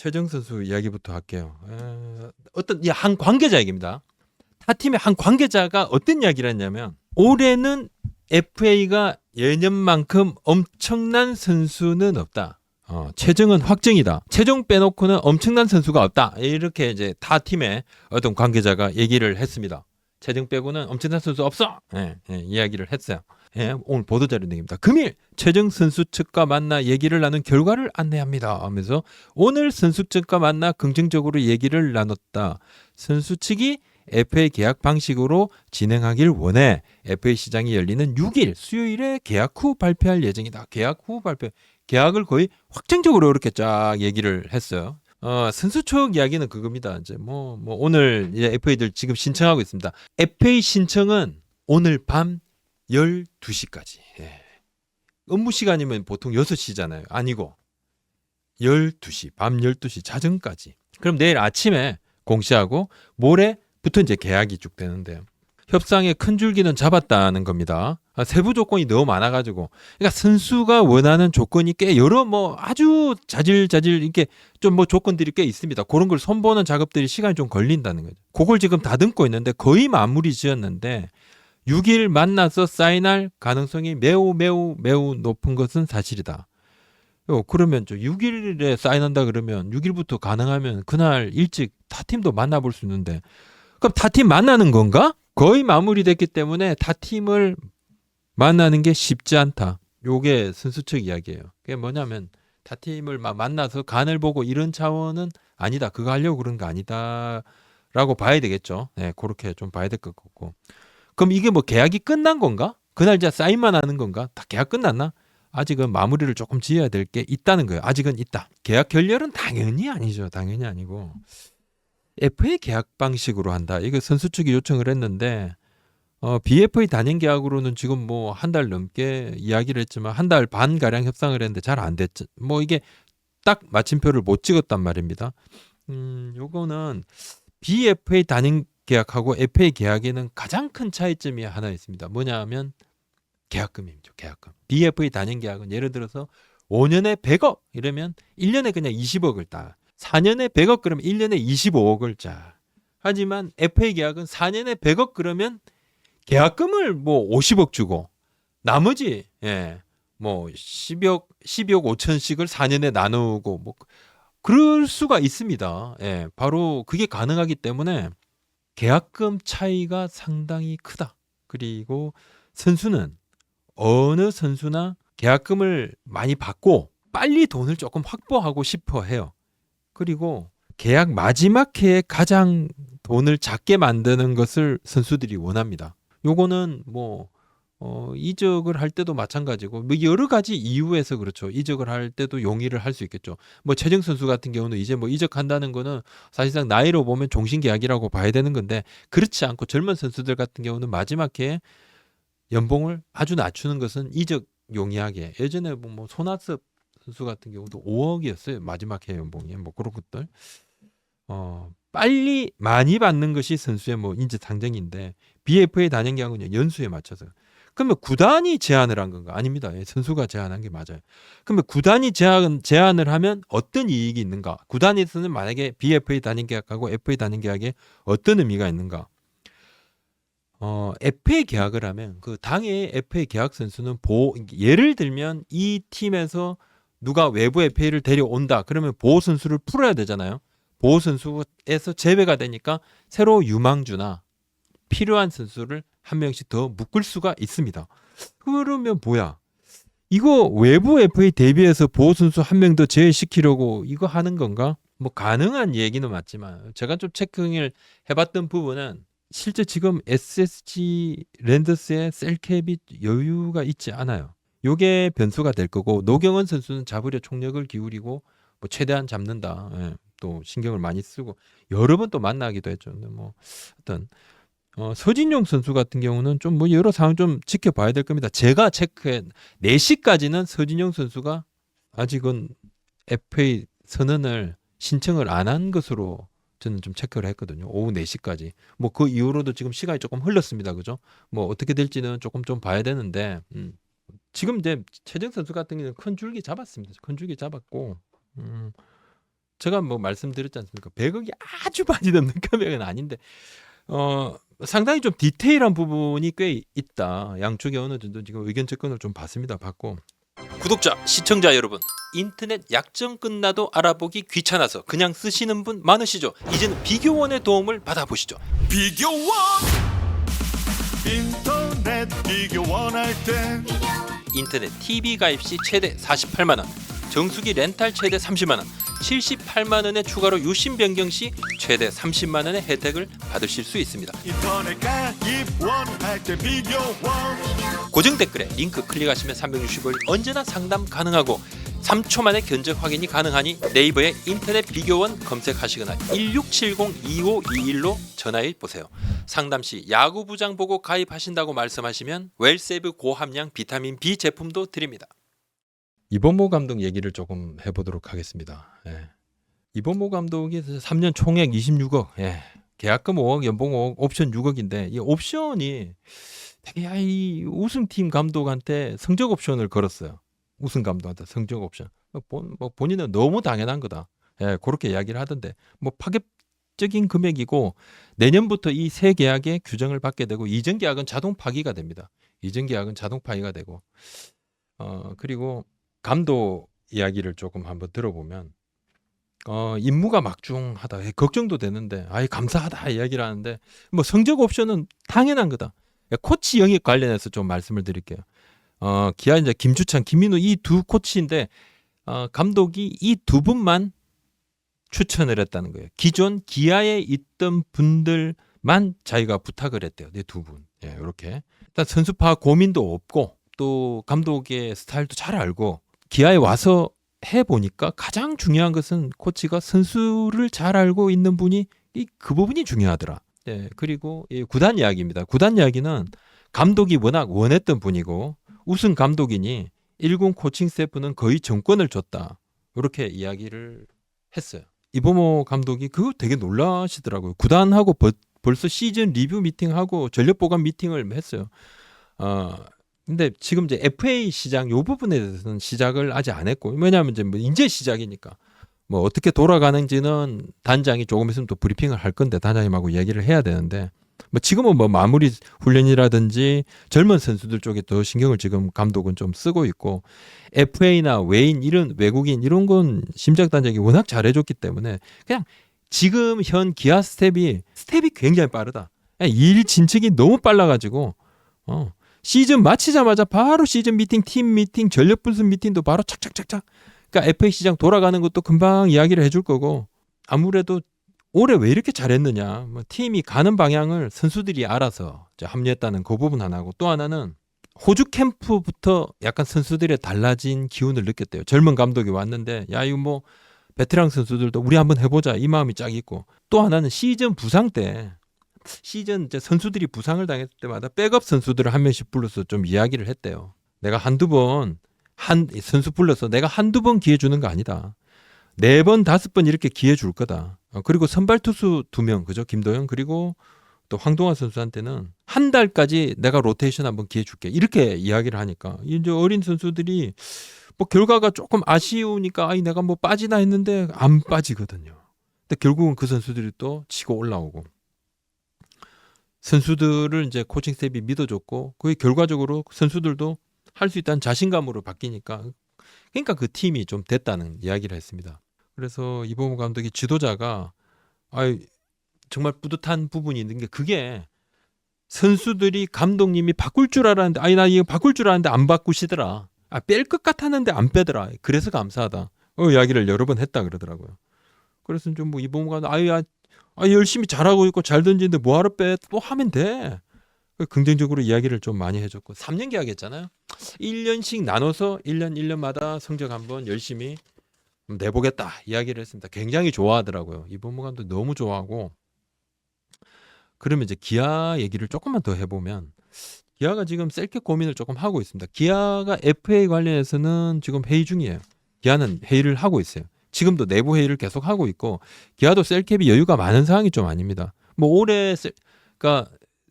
최정 선수 이야기부터 할게요. 에, 어떤 이 한 관계자 얘기입니다. 타 팀의 한 관계자가 어떤 이야기를 했냐면 올해는 FA가 예년만큼 엄청난 선수는 없다. 어, 최정은 확정이다. 최정 빼놓고는 엄청난 선수가 없다. 이렇게 이제 타 팀의 어떤 관계자가 얘기를 했습니다. 최정 빼고는 엄청난 선수 없어. 예, 예, 이야기를 했어요. 예, 오늘 보도자료 내입니다. 금일 최정 선수 측과 만나 얘기를 나눈 결과를 안내합니다. 하면서 오늘 선수 측과 만나 긍정적으로 얘기를 나눴다. 선수 측이 FA 계약 방식으로 진행하길 원해. FA 시장이 열리는 6일 수요일에 계약 후 발표할 예정이다. 계약 후 발표. 계약을 거의 확정적으로 이렇게 쫙 얘기를 했어요. 어, 선수 측 이야기는 그겁니다. 이제 뭐, 뭐 오늘 이제 FA들 지금 신청하고 있습니다. FA 신청은 오늘 밤 12시까지. 예. 업무 시간이면 보통 6시잖아요. 아니고 12시, 밤 12시 자정까지. 그럼 내일 아침에 공시하고 모레부터 이제 계약이 쭉 되는데요. 협상의 큰 줄기는 잡았다는 겁니다. 아, 세부 조건이 너무 많아가지고, 그러니까 선수가 원하는 조건이 꽤 여러 뭐 아주 자질자질 이렇게 좀 뭐 조건들이 꽤 있습니다. 그런 걸 손보는 작업들이 시간이 좀 걸린다는 거죠. 그걸 지금 다듬고 있는데 거의 마무리 지었는데 6일 만나서 사인할 가능성이 매우 매우 매우 높은 것은 사실이다. 요, 그러면 저 6일에 사인한다 그러면 6일부터 가능하면 그날 일찍 타 팀도 만나볼 수 있는데 그럼 타 팀 만나는 건가? 거의 마무리됐기 때문에 타 팀을 만나는 게 쉽지 않다. 요게 선수 측 이야기예요. 그게 뭐냐면 타 팀을 막 만나서 간을 보고 이런 차원은 아니다. 그거 하려고 그런 거 아니다라고 봐야 되겠죠. 네, 그렇게 좀 봐야 될 것 같고. 그럼 이게 뭐 계약이 끝난 건가? 그날 이제 사인만 하는 건가? 다 계약 끝났나? 아직은 마무리를 조금 지어야 될 게 있다는 거예요. 아직은 있다. 계약 결렬은 당연히 아니죠. 당연히 아니고. FA 계약 방식으로 한다. 이거 선수 측이 요청을 했는데 어, BFA 단행 계약으로는 지금 뭐 한 달 넘게 이야기를 했지만 한 달 반 가량 협상을 했는데 잘 안 됐죠. 뭐 이게 딱 마침표를 못 찍었단 말입니다. 음, 요거는 BFA 단행 계약하고 FA 계약에는 가장 큰 차이점이 하나 있습니다. 뭐냐면 계약금이죠. 계약금. BFA 단행 계약은 예를 들어서 5년에 100억 이러면 1년에 그냥 20억을 따. 4년에 100억 그러면 1년에 25억을 짜. 하지만 FA 계약은 4년에 100억 그러면 계약금을 뭐 50억 주고 나머지 예. 뭐 10억 12억 5천씩을 4년에 나누고 뭐 그럴 수가 있습니다. 예. 바로 그게 가능하기 때문에 계약금 차이가 상당히 크다. 그리고 선수는 어느 선수나 계약금을 많이 받고 빨리 돈을 조금 확보하고 싶어 해요. 그리고 계약 마지막 해에 가장 돈을 작게 만드는 것을 선수들이 원합니다. 요거는 뭐 어, 이적을 할 때도 마찬가지고 뭐 여러 가지 이유에서 그렇죠. 이적을 할 때도 용의를 할 수 있겠죠. 뭐 최정 선수 같은 경우는 이제 뭐 이적한다는 거는 사실상 나이로 보면 종신 계약이라고 봐야 되는 건데 그렇지 않고 젊은 선수들 같은 경우는 마지막 해에 연봉을 아주 낮추는 것은 이적 용이하게 예전에 뭐, 뭐 손아섭 선수 같은 경우도 5억이었어요. 마지막 해 연봉이 뭐 그런 것들. 어, 빨리 많이 받는 것이 선수의 뭐 인재 상정인데 BFA 단행 계약은 연수에 맞춰서 그러면 구단이 제안을 한 건가? 아닙니다. 예, 선수가 제안한 게 맞아요. 그러면 구단이 제안, 제안을 하면 어떤 이익이 있는가? 구단에서는 만약에 BFA 단행 계약하고 FA 단행 계약에 어떤 의미가 있는가? 어, FA 계약을 하면 그 당의 FA 계약 선수는 보호 예를 들면 이 팀에서 누가 외부 FA를 데려온다. 그러면 보호 선수를 풀어야 되잖아요. 보호 선수에서 제외가 되니까 새로 유망주나 필요한 선수를 한 명씩 더 묶을 수가 있습니다. 그러면 뭐야? 이거 외부 FA 대비해서 보호 선수 한 명 더 제외시키려고 이거 하는 건가? 뭐 가능한 얘기는 맞지만 제가 좀 체크를 해봤던 부분은 실제 지금 SSG 랜더스의 셀캡이 여유가 있지 않아요. 요게 변수가 될 거고 노경원 선수는 잡으려 총력을 기울이고 뭐 최대한 잡는다. 예, 또 신경을 많이 쓰고 여러 번 또 만나기도 했죠. 뭐 어떤 어, 서진용 선수 같은 경우는 좀 뭐 여러 상황 좀 지켜봐야 될 겁니다. 제가 체크해 4시까지는 서진용 선수가 아직은 FA 선언을 신청을 안 한 것으로 저는 좀 체크를 했거든요. 오후 4시까지. 뭐 그 이후로도 지금 시간이 조금 흘렀습니다. 그죠? 뭐 어떻게 될지는 조금 좀 봐야 되는데 음. 지금 이제 최정 선수 같은 경우는 큰 줄기 잡았습니다. 큰 줄기 잡았고 음. 제가 뭐 말씀드렸지 않습니까? 100억이 아주 많이 넘는 금액은 아닌데 어 상당히 좀 디테일한 부분이 꽤 있다. 양쪽에 어느 정도 지금 의견 접근을 좀 받습니다. 받고 구독자, 시청자 여러분, 인터넷 약정 끝나도 알아보기 귀찮아서 그냥 쓰시는 분 많으시죠? 이제는 비교원의 도움을 받아보시죠. 비교원 인터넷 비교원 할때 인터넷 TV 가입 시 최대 48만 원, 정수기 렌탈 최대 30만 원, 78만 원의 추가로 유심 변경 시 최대 30만 원의 혜택을 받으실 수 있습니다. 인터넷 가입 원할 때 비교원 고정 댓글에 링크 클릭하시면 365일 언제나 상담 가능하고 3초 만에 견적 확인이 가능하니 네이버에 인터넷 비교원 검색하시거나 1670-2521로 전화해 보세요. 상담 시 야구 부장 보고 가입하신다고 말씀하시면 웰세이브 고함량 비타민 B 제품도 드립니다. 이범모 감독 얘기를 조금 해보도록 하겠습니다. 예. 이범모 감독이 3년 총액 26억, 예. 계약금 5억, 연봉 5억, 옵션 6억인데 이 옵션이 되게 야, 이 우승팀 감독한테 성적 옵션을 걸었어요. 우승 감독한테 성적 옵션. 뭐 본, 뭐 본인은 너무 당연한 거다. 예, 그렇게 이야기를 하던데 뭐 파격적인 금액이고 내년부터 이 새 계약의 규정을 받게 되고 이전 계약은 자동 파기가 됩니다. 이전 계약은 자동 파기가 되고 어 그리고 감독 이야기를 조금 한번 들어보면 어 임무가 막중하다 예, 걱정도 되는데 아이 감사하다 이야기를 하는데 뭐 성적 옵션은 당연한 거다. 예, 코치 영입 관련해서 좀 말씀을 드릴게요. 어, 기아 이제 김주찬, 김민우 이 두 코치인데 어, 감독이 이 두 분만 추천을 했다는 거예요. 기존 기아에 있던 분들만 자기가 부탁을 했대요. 네 두 분. 예, 이렇게. 일단 선수파 고민도 없고 또 감독의 스타일도 잘 알고 기아에 와서 해 보니까 가장 중요한 것은 코치가 선수를 잘 알고 있는 분이 이 그 부분이 중요하더라. 예, 그리고 이 구단 이야기입니다. 구단 이야기는 감독이 워낙 원했던 분이고 우승 감독이니 1군 코칭 스태프는 거의 정권을 줬다. 이렇게 이야기를 했어요. 이범호 감독이 그거 되게 놀라시더라고요. 구단하고 벌, 벌써 시즌 리뷰 미팅하고 전력 보관 미팅을 했어요. 어, 근데 지금 이제 FA 시장 요 부분에 대해서는 시작을 아직 안 했고 왜냐하면 이제 뭐 이제 시작이니까 뭐 어떻게 돌아가는지는 단장이 조금 있으면 또 브리핑을 할 건데 단장님하고 얘기를 해야 되는데 뭐 지금은 뭐 마무리 훈련이라든지 젊은 선수들 쪽에 더 신경을 지금 감독은 좀 쓰고 있고 FA나 외인 이런 외국인 이런 건 심작 단장이 워낙 잘해줬기 때문에 그냥 지금 현 기아 스텝이 스텝이 굉장히 빠르다. 일 진척이 너무 빨라가지고 어 시즌 마치자마자 바로 시즌 미팅, 팀 미팅, 전력 분석 미팅도 바로 착착착착. 그러니까 FA 시장 돌아가는 것도 금방 이야기를 해줄 거고 아무래도 올해 왜 이렇게 잘했느냐. 뭐 팀이 가는 방향을 선수들이 알아서 이제 합류했다는 그 부분 하나고 또 하나는 호주 캠프부터 약간 선수들의 달라진 기운을 느꼈대요. 젊은 감독이 왔는데 야 이거 뭐 베테랑 선수들도 우리 한번 해보자 이 마음이 쫙 있고 또 하나는 시즌 부상 때 시즌 이제 선수들이 부상을 당했을 때마다 백업 선수들을 한 명씩 불러서 좀 이야기를 했대요. 내가 한두 번 한 선수 불러서 내가 한두 번 기회 주는 거 아니다. 네 번 다섯 번 이렇게 기회 줄 거다. 어, 그리고 선발 투수 두 명 그죠? 김도영 그리고 또 황동환 선수한테는 한 달까지 내가 로테이션 한번 기회 줄게. 이렇게 이야기를 하니까 이제 어린 선수들이 뭐 결과가 조금 아쉬우니까 아이 내가 뭐 빠지나 했는데 안 빠지거든요. 근데 결국은 그 선수들이 또 치고 올라오고 선수들을 이제 코칭 스텝이 믿어줬고 그게 결과적으로 선수들도 할 수 있다는 자신감으로 바뀌니까 그러니까 그 팀이 좀 됐다는 이야기를 했습니다. 그래서 이범호 감독이 지도자가 아 정말 뿌듯한 부분이 있는 게 그게 선수들이 감독님이 바꿀 줄 알았는데 아니 나 이거 바꿀 줄 알았는데 안 바꾸시더라. 아 뺄 것 같았는데 안 빼더라. 그래서 감사하다. 어 이야기를 여러 번 했다 그러더라고요. 그래서 좀 뭐 이범호 감독 아유 아, 아 열심히 잘하고 있고 잘 던지는데 뭐하러 빼? 또 하면 돼. 긍정적으로 이야기를 좀 많이 해줬고 3년 계약 했잖아요. 1년씩 나눠서 1년 1년마다 성적 한번 열심히 내보겠다 이야기를 했습니다. 굉장히 좋아하더라고요. 이범호 감독 너무 좋아하고 그러면 이제 기아 얘기를 조금만 더 해보면 기아가 지금 셀캡 고민을 조금 하고 있습니다. 기아가 FA 관련해서는 지금 회의 중이에요. 기아는 회의를 하고 있어요. 지금도 내부 회의를 계속 하고 있고 기아도 셀캡이 여유가 많은 상황이 좀 아닙니다. 뭐 올해 셀, 그러니까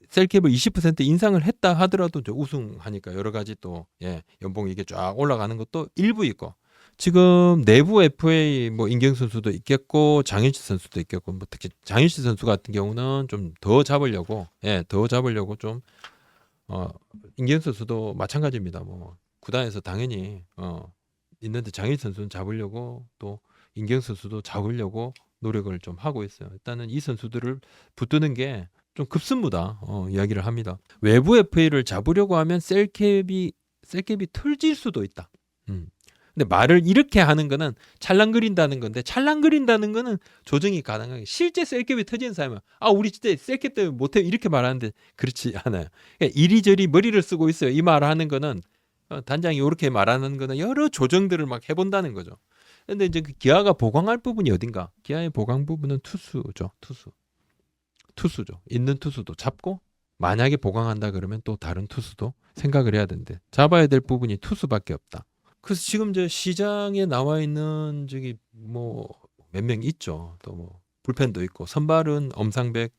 셀캡을 20% 인상을 했다 하더라도 우승하니까 여러 가지 또 예, 연봉 이게 쫙 올라가는 것도 일부 있고 지금 내부 FA 뭐 인경 선수도 있겠고 장현실 선수도 있겠고 뭐 특히 장현실 선수 같은 경우는 좀 더 잡으려고 예, 더 잡으려고 좀 어, 인경 선수도 마찬가지입니다. 뭐 구단에서 당연히 어 있는데 장현실 선수는 잡으려고 또 인경 선수도 잡으려고 노력을 좀 하고 있어요. 일단은 이 선수들을 붙드는 게 좀 급습니다. 어, 이야기를 합니다. 외부 FA를 잡으려고 하면 셀캡이 셀캡이 틀질 수도 있다. 음. 근데 말을 이렇게 하는 거는 찰랑거린다는 건데 찰랑거린다는 거는 조정이 가능하게 실제 셀캡이 터지는 사람은 아 우리 진짜 셀캡 때문에 못해 이렇게 말하는데 그렇지 않아요. 그러니까 이리저리 머리를 쓰고 있어요. 이 말을 하는 거는 어, 단장이 이렇게 말하는 거는 여러 조정들을 막 해본다는 거죠. 근데 이제 그 기아가 보강할 부분이 어딘가? 기아의 보강 부분은 투수죠. 투수. 투수죠. 있는 투수도 잡고 만약에 보강한다 그러면 또 다른 투수도 생각을 해야 되는데 잡아야 될 부분이 투수밖에 없다. 그래서 지금 저 시장에 나와 있는 저기 뭐 몇 명 있죠. 또 뭐 불펜도 있고 선발은 엄상백,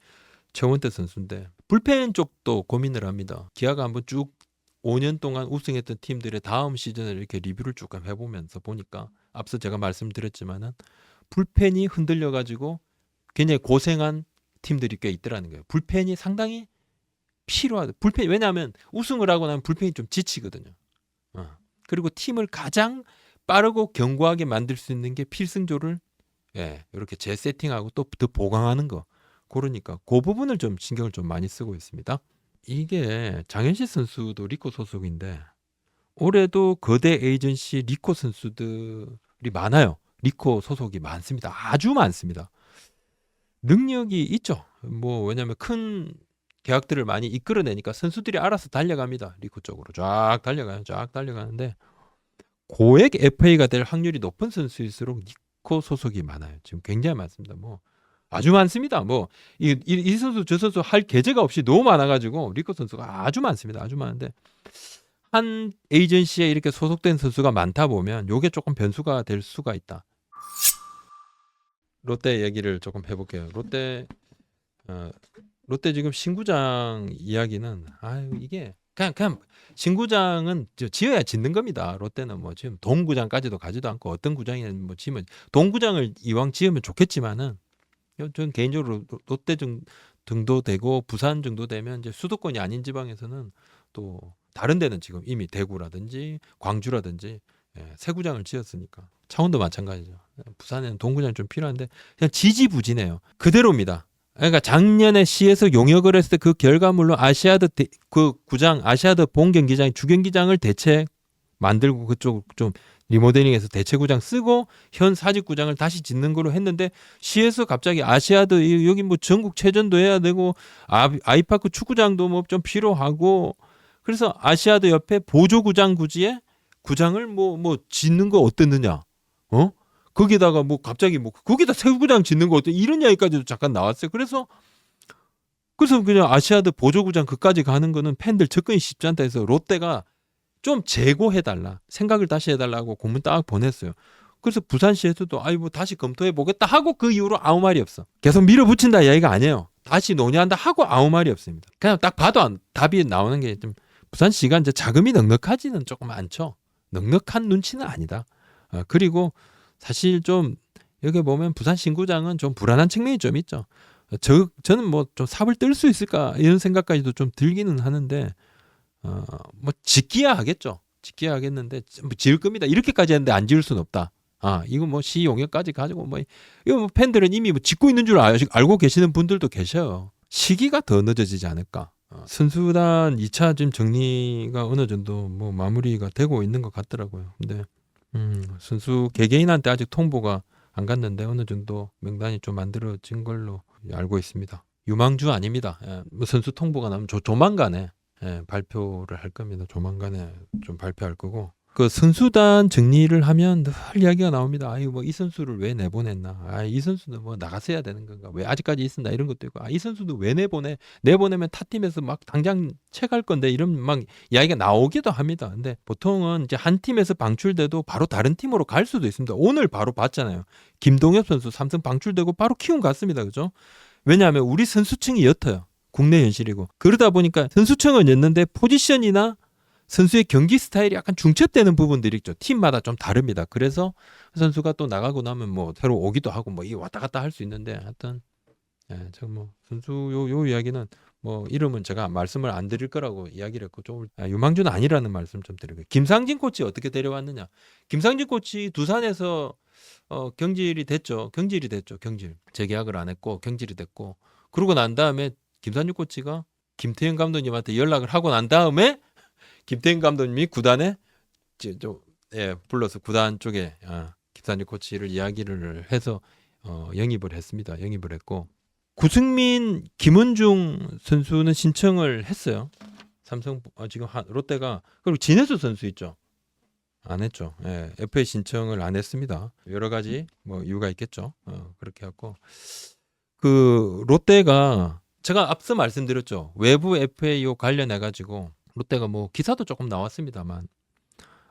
최원태 선수인데 불펜 쪽도 고민을 합니다. 기아가 한번 쭉 5년 동안 우승했던 팀들의 다음 시즌을 이렇게 리뷰를 쭉 해보면서 보니까 앞서 제가 말씀드렸지만은 불펜이 흔들려 가지고 굉장히 고생한 팀들이 꽤 있더라는 거예요. 불펜이 상당히 필요하다. 불펜 왜냐하면 우승을 하고 나면 불펜이 좀 지치거든요. 어. 그리고 팀을 가장 빠르고 견고하게 만들 수 있는 게 필승조를 예, 이렇게 재세팅하고 또 더 보강하는 거. 그러니까 그 부분을 좀 신경을 좀 많이 쓰고 있습니다. 이게 장현실 선수도 리코 소속인데 올해도 거대 에이전시 리코 선수들이 많아요. 리코 소속이 많습니다. 아주 많습니다. 능력이 있죠. 뭐 왜냐하면 큰 계약들을 많이 이끌어내니까 선수들이 알아서 달려갑니다. 리코 쪽으로 쫙 달려가요. 쫙 달려가는데 고액 FA가 될 확률이 높은 선수일수록 리코 소속이 많아요. 지금 굉장히 많습니다. 뭐 아주 많습니다. 뭐이이 선수 저 선수 할 계제가 없이 너무 많아가지고 리코 선수가 아주 많습니다. 아주 많은데 한 에이전시에 이렇게 소속된 선수가 많다 보면 요게 조금 변수가 될 수가 있다. 롯데 얘기를 조금 해볼게요. 롯데 어, 롯데 지금 신구장 이야기는 아유 이게 그냥 그냥 신구장은 저 지어야 짓는 겁니다. 롯데는 뭐 지금 동구장까지도 가지도 않고 어떤 구장이든 뭐 지으면 동구장을 이왕 지으면 좋겠지만은 저는 개인적으로 롯- 롯데 정, 등도 되고 부산 정도 되면 이제 수도권이 아닌 지방에서는 또 다른 데는 지금 이미 대구라든지 광주라든지 예, 새 구장을 지었으니까 창원도 마찬가지죠. 부산에는 동구장이 좀 필요한데 그냥 지지부진해요. 그대로입니다. 그러니까 작년에 시에서 용역을 했을 때 그 결과물로 아시아드 대- 그 구장 아시아드 본 경기장 주경기장을 대체 만들고 그쪽 좀 리모델링해서 대체 구장 쓰고 현 사직 구장을 다시 짓는 걸로 했는데 시에서 갑자기 아시아드 이- 여기 뭐 전국 체전도 해야 되고 아, 아이파크 축구장도 뭐 좀 필요하고 그래서 아시아드 옆에 보조 구장 구지에 구장을 뭐뭐 짓는 거 어땠느냐 어 거기다가 뭐 갑자기 뭐 거기다 새 구장 짓는 거 어때 이런 이야기까지도 잠깐 나왔어요 그래서 그래서 그냥 아시아드 보조 구장 그까지 가는 거는 팬들 접근이 쉽지 않다 해서 롯데가 좀 재고해달라 생각을 다시 해달라고 공문 딱 보냈어요. 그래서 부산시에서도 아이 뭐 다시 검토해 보겠다 하고 그 이후로 아무 말이 없어. 계속 밀어붙인다 이야기가 아니에요. 다시 논의한다 하고 아무 말이 없습니다. 그냥 딱 봐도 안- 답이 나오는 게 좀 부산시가 이제 자금이 넉넉하지는 조금 않죠. 넉넉한 눈치는 아니다. 어, 그리고 사실 좀 여기 보면 부산 신구장은 좀 불안한 측면이 좀 있죠. 어, 저 저는 뭐 좀 삽을 뜰 수 있을까 이런 생각까지도 좀 들기는 하는데 어, 뭐 짓기야 하겠죠. 짓기야 하겠는데 뭐 지을 겁니다. 이렇게까지 했는데 안 지을 수는 없다. 아, 이거 뭐 시 용역까지 가지고 뭐 이거 뭐 팬들은 이미 뭐 짓고 있는 줄 알, 알고 계시는 분들도 계셔요. 시기가 더 늦어지지 않을까. 어, 선수단 2차 지금 정리가 어느 정도 뭐 마무리가 되고 있는 것 같더라고요. 근데 음, 선수 개개인한테 아직 통보가 안 갔는데 어느 정도 명단이 좀 만들어진 걸로 알고 있습니다. 유망주 아닙니다. 예, 뭐 선수 통보가 나면 조, 조만간에 예, 발표를 할 겁니다. 조만간에 좀 발표할 거고. 그 선수단 정리를 하면 늘 이야기가 나옵니다. 아유 뭐 이 선수를 왜 내보냈나? 아이 선수는 뭐 나갔어야 되는 건가? 왜 아직까지 있었나 이런 것도 있고. 아이 선수도 왜 내보내? 내보내면 타 팀에서 막 당장 채갈 건데 이런 막 이야기가 나오기도 합니다. 근데 보통은 이제 한 팀에서 방출돼도 바로 다른 팀으로 갈 수도 있습니다. 오늘 바로 봤잖아요. 김동엽 선수 삼성 방출되고 바로 키움 갔습니다. 그죠? 왜냐하면 우리 선수층이 옅어요. 국내 현실이고 그러다 보니까 선수층은 였는데 포지션이나 선수의 경기 스타일이 약간 중첩되는 부분들이 있죠. 팀마다 좀 다릅니다. 그래서 선수가 또 나가고 나면 뭐 새로 오기도 하고 뭐 이게 왔다 갔다 할 수 있는데 하여튼 예, 저뭐 선수 요, 요 이야기는 뭐 이름은 제가 말씀을 안 드릴 거라고 이야기를 했고 좀 아, 유망주는 아니라는 말씀 좀 드리고 김상진 코치 어떻게 데려왔느냐. 김상진 코치 두산에서 어, 경질이 됐죠. 경질이 됐죠. 경질. 재계약을 안 했고 경질이 됐고. 그러고 난 다음에 김상진 코치가 김태형 감독님한테 연락을 하고 난 다음에 김태형 감독님이 구단에 좀, 예, 불러서 구단 쪽에 아, 김상진 코치를 이야기를 해서 어, 영입을 했습니다 영입을 했고 구승민, 김은중 선수는 신청을 했어요. 삼성 어, 지금 한, 롯데가 그리고 진해수 선수 있죠. 안 했죠. 예, FA 신청을 안 했습니다. 여러 가지 뭐 이유가 있겠죠. 어, 그렇게 하고 그 롯데가 제가 앞서 말씀드렸죠. 외부 FAO 관련해 가지고 롯데가 뭐 기사도 조금 나왔습니다만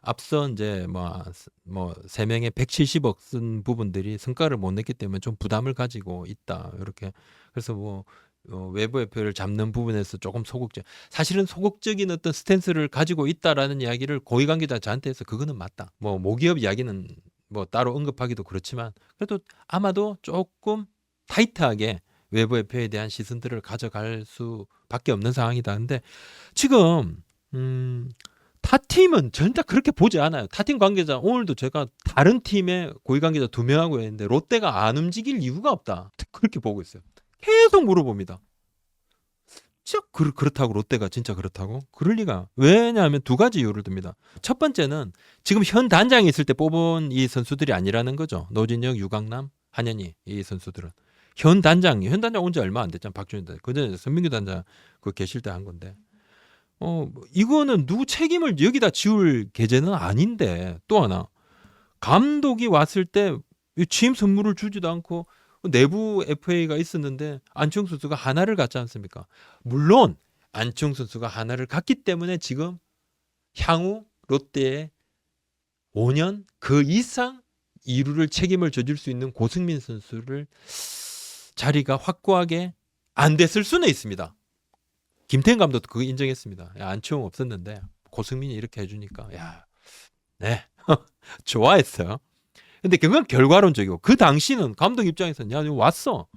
앞서 이제 뭐뭐세 명의 170억 쓴 부분들이 성과를 못 냈기 때문에 좀 부담을 가지고 있다. 이렇게 그래서 뭐 어, 외부 FA를 잡는 부분에서 조금 소극적 사실은 소극적인 어떤 스탠스를 가지고 있다라는 이야기를 고위 관계자 저한테 해서 그거는 맞다. 뭐 모기업 이야기는 뭐 따로 언급하기도 그렇지만 그래도 아마도 조금 타이트하게 외부 FA에 대한 시선들을 가져갈 수밖에 없는 상황이다. 근데 지금 음 타 팀은 전혀 그렇게 보지 않아요. 타 팀 관계자 오늘도 제가 다른 팀의 고위 관계자 두 명하고 했는데 롯데가 안 움직일 이유가 없다. 그렇게 보고 있어요. 계속 물어봅니다. 진짜 그, 그렇다고 롯데가 진짜 그렇다고? 그럴 리가. 왜냐하면 두 가지 이유를 듭니다. 첫 번째는 지금 현 단장이 있을 때 뽑은 이 선수들이 아니라는 거죠. 노진영, 유강남, 한현희 이 선수들은 현 단장, 현 단장 온 지 얼마 안 됐잖아. 박준현 단장. 그전에 선민규 단장 그 계실 때 한 건데. 어, 뭐 이거는 누구 책임을 여기다 지울 계제는 아닌데 또 하나 감독이 왔을 때 취임 선물을 주지도 않고 내부 FA가 있었는데 안치홍 선수가 하나를 갖지 않습니까? 물론 안치홍 선수가 하나를 갖기 때문에 지금 향후 롯데에 5년 그 이상 이루를 책임을 져줄 수 있는 고승민 선수를 자리가 확고하게 안 됐을 수는 있습니다. 김태형 감독도 그거 인정했습니다. 야, 안치홍 없었는데 고승민이 이렇게 해주니까 야, 네 좋아했어요. 근데 그건 결과론적이고 그 당시는 감독 입장에서는 야 왔어,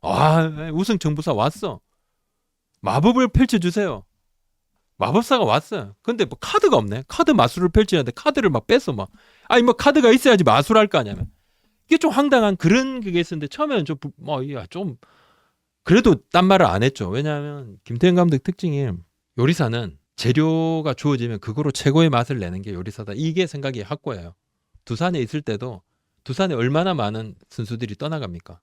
아 우승 정부사 왔어, 마법을 펼쳐주세요. 마법사가 왔어요. 근데 뭐 카드가 없네. 카드 마술을 펼치는데 카드를 막 뺐어 막. 아니 뭐 카드가 있어야지 마술할 거 아니야. 이게 좀 황당한 그런 그게 있었는데 처음에는 좀 뭐 야 좀 그래도 딴 말을 안 했죠. 왜냐하면 김태형 감독 특징이 요리사는 재료가 주어지면 그거로 최고의 맛을 내는 게 요리사다. 이게 생각이 확고해요. 두산에 있을 때도 두산에 얼마나 많은 선수들이 떠나갑니까?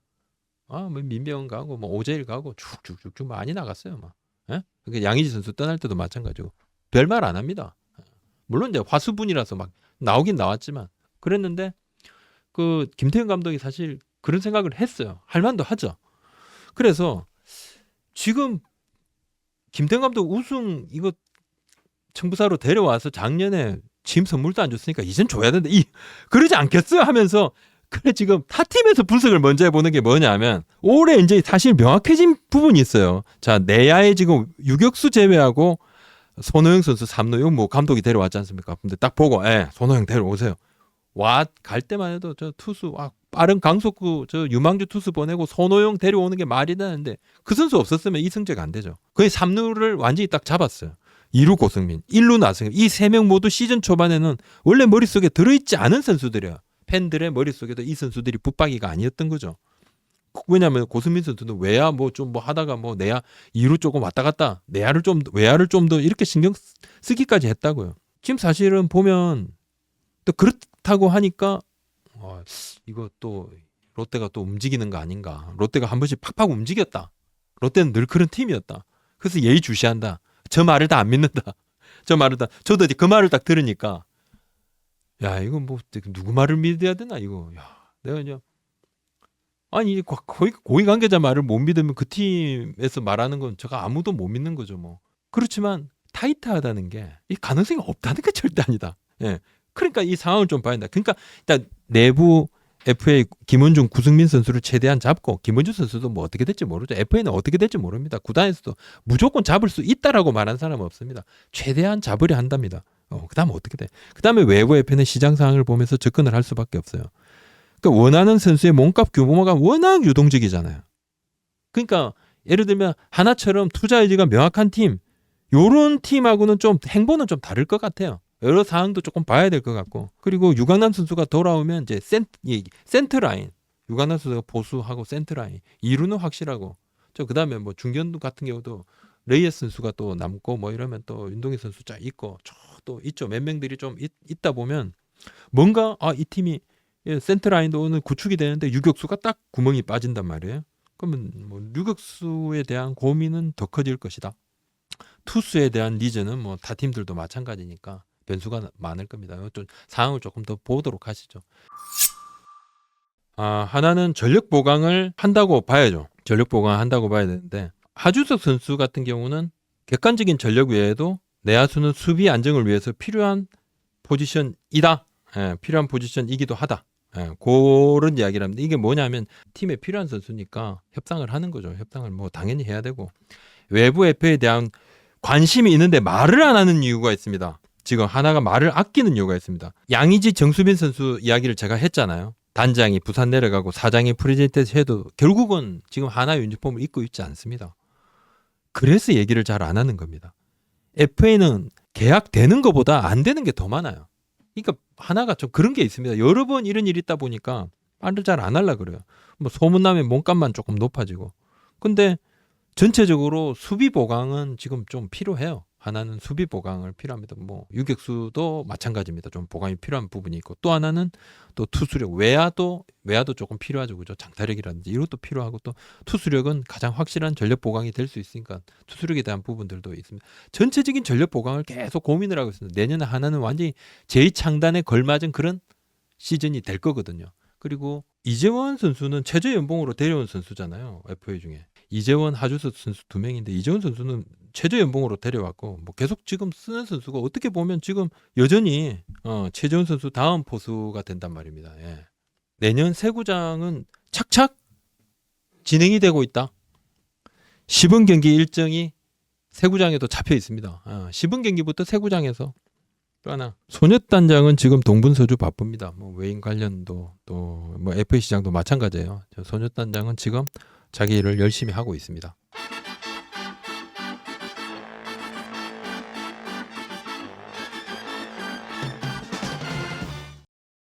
아, 뭐 민병헌 가고 뭐 오재일 가고 쭉쭉쭉쭉 많이 나갔어요, 막. 예? 그러니까 양의지 선수 떠날 때도 마찬가지고 별말 안 합니다. 물론 이제 화수분이라서 막 나오긴 나왔지만 그랬는데 그 김태형 감독이 사실 그런 생각을 했어요. 할 만도 하죠. 그래서 지금 김태형 감독 우승 이거 청부사로 데려와서 작년에 짐 선물도 안 줬으니까 이젠 줘야 된다. 이 그러지 않겠어요 하면서 그래 지금 타 팀에서 분석을 먼저 해보는 게 뭐냐면 올해 이제 사실 명확해진 부분이 있어요. 자 내야에 지금 유격수 제외하고 손호영 선수 3루용 뭐 감독이 데려왔지 않습니까? 근데 딱 보고 예 손호영 데려오세요. 와 갈 때만 해도 저 투수 와 빠른 강속구 저 유망주 투수 보내고 손호영 데려오는 게 말이 되는데 그 선수 없었으면 이승재가 안 되죠. 거의 3루를 완전히 딱 잡았어요. 2루 고승민, 1루 나승엽 이세 명 모두 시즌 초반에는 원래 머릿속에 들어있지 않은 선수들이야. 팬들의 머릿속에도 이 선수들이 붙박이가 아니었던 거죠. 왜냐하면 고승민 선수는 외야 뭐 좀 뭐 하다가 뭐 내야 2루 조금 왔다 갔다 내야를 좀 외야를 좀 더 이렇게 신경 쓰기까지 했다고요. 지금 사실은 보면 또 그렇 다고 하니까 어, 이거 또 롯데가 또 움직이는 거 아닌가. 롯데가 한 번씩 팍팍 움직였다. 롯데는 늘 그런 팀이었다. 그래서 예의 주시한다. 저 말을 다 안 믿는다. 저 말을 다 저도 이제 그 말을 딱 들으니까 야 이거 뭐 누구 말을 믿어야 되나 이거 야 내가 이제 아니 거의 고위 관계자 말을 못 믿으면 그 팀에서 말하는 건 제가 아무도 못 믿는 거죠 뭐 그렇지만 타이트하다는 게 이 가능성이 없다는 게 절대 아니다 예 그러니까 이 상황을 좀 봐야 된다 그러니까 일단 내부 FA 김원중, 구승민 선수를 최대한 잡고 김원중 선수도 뭐 어떻게 될지 모르죠. FA는 어떻게 될지 모릅니다. 구단에서도 무조건 잡을 수 있다라고 말한 사람은 없습니다. 최대한 잡으려 한답니다. 어, 그다음에 어떻게 돼? 그다음에 외부 FA는 시장 상황을 보면서 접근을 할 수밖에 없어요. 그러니까 원하는 선수의 몸값 규모가 워낙 유동적이잖아요. 그러니까 예를 들면 하나처럼 투자 의지가 명확한 팀, 요런 팀하고는 좀 행보는 좀 다를 것 같아요. 여러 사항도 조금 봐야 될 것 같고 그리고 유강남 선수가 돌아오면 이제 센, 이 센터 라인 유강남 선수가 보수하고 센터 라인 이루는 확실하고 저 그다음에 뭐 중견 같은 경우도 레이에스 선수가 또 남고 뭐 이러면 또 윤동희 선수 쫙 있고 저또 있죠 몇 명들이 좀 있, 있다 보면 뭔가 아 이 팀이 예, 센터 라인도 오늘 구축이 되는데 유격수가 딱 구멍이 빠진단 말이에요. 그러면 뭐 유격수에 대한 고민은 더 커질 것이다. 투수에 대한 니즈는 뭐타 팀들도 마찬가지니까 변수가 많을 겁니다. 좀 상황을 조금 더 보도록 하시죠. 아, 하나는 전력 보강을 한다고 봐야죠. 전력 보강 한다고 봐야 되는데 하주석 선수 같은 경우는 객관적인 전력 외에도 내야수는 수비 안정을 위해서 필요한 포지션이다. 예, 필요한 포지션이기도 하다. 예, 그런 이야기를 합니다. 이게 뭐냐면 팀에 필요한 선수니까 협상을 하는 거죠. 협상을 뭐 당연히 해야 되고 외부 FA에 대한 관심이 있는데 말을 안 하는 이유가 있습니다. 지금 하나가 말을 아끼는 이유가 있습니다. 양의지 정수빈 선수 이야기를 제가 했잖아요. 단장이 부산 내려가고 사장이 프레젠테이션 해도 결국은 지금 하나 유니폼을 입고 있지 않습니다. 그래서 얘기를 잘 안 하는 겁니다. FA는 계약되는 것보다 안 되는 게 더 많아요. 그러니까 하나가 좀 그런 게 있습니다. 여러 번 이런 일이 있다 보니까 말을 잘 안 하려 그래요. 뭐 소문나면 몸값만 조금 높아지고. 근데 전체적으로 수비 보강은 지금 좀 필요해요. 하나는 수비 보강을 필요합니다. 뭐 유격수도 마찬가지입니다. 좀 보강이 필요한 부분이 있고 또 하나는 또 투수력 외야도 외야도 조금 필요하죠. 그죠? 장타력이라든지 이것도 필요하고 또 투수력은 가장 확실한 전력 보강이 될 수 있으니까 투수력에 대한 부분들도 있습니다. 전체적인 전력 보강을 계속 고민을 하고 있습니다. 내년에 하나는 완전히 재창단에 걸맞은 그런 시즌이 될 거거든요. 그리고 이재원 선수는 최저 연봉으로 데려온 선수잖아요. FA 중에. 이재원, 하주석 선수 두 명인데 이재원 선수는 최저 연봉으로 데려왔고 뭐 계속 지금 쓰는 선수가 어떻게 보면 지금 여전히 어, 최재원 선수 다음 포수가 된단 말입니다. 예. 내년 세구장은 착착 진행이 되고 있다. 10원 경기 일정이 세구장에도 잡혀 있습니다. 어, 10원 경기부터 세구장에서 또 하나 소녀단장은 지금 동분서주 바쁩니다. 뭐 외인 관련도 또 뭐 FA 시장도 마찬가지예요. 저 소녀단장은 지금 자기 일을 열심히 하고 있습니다.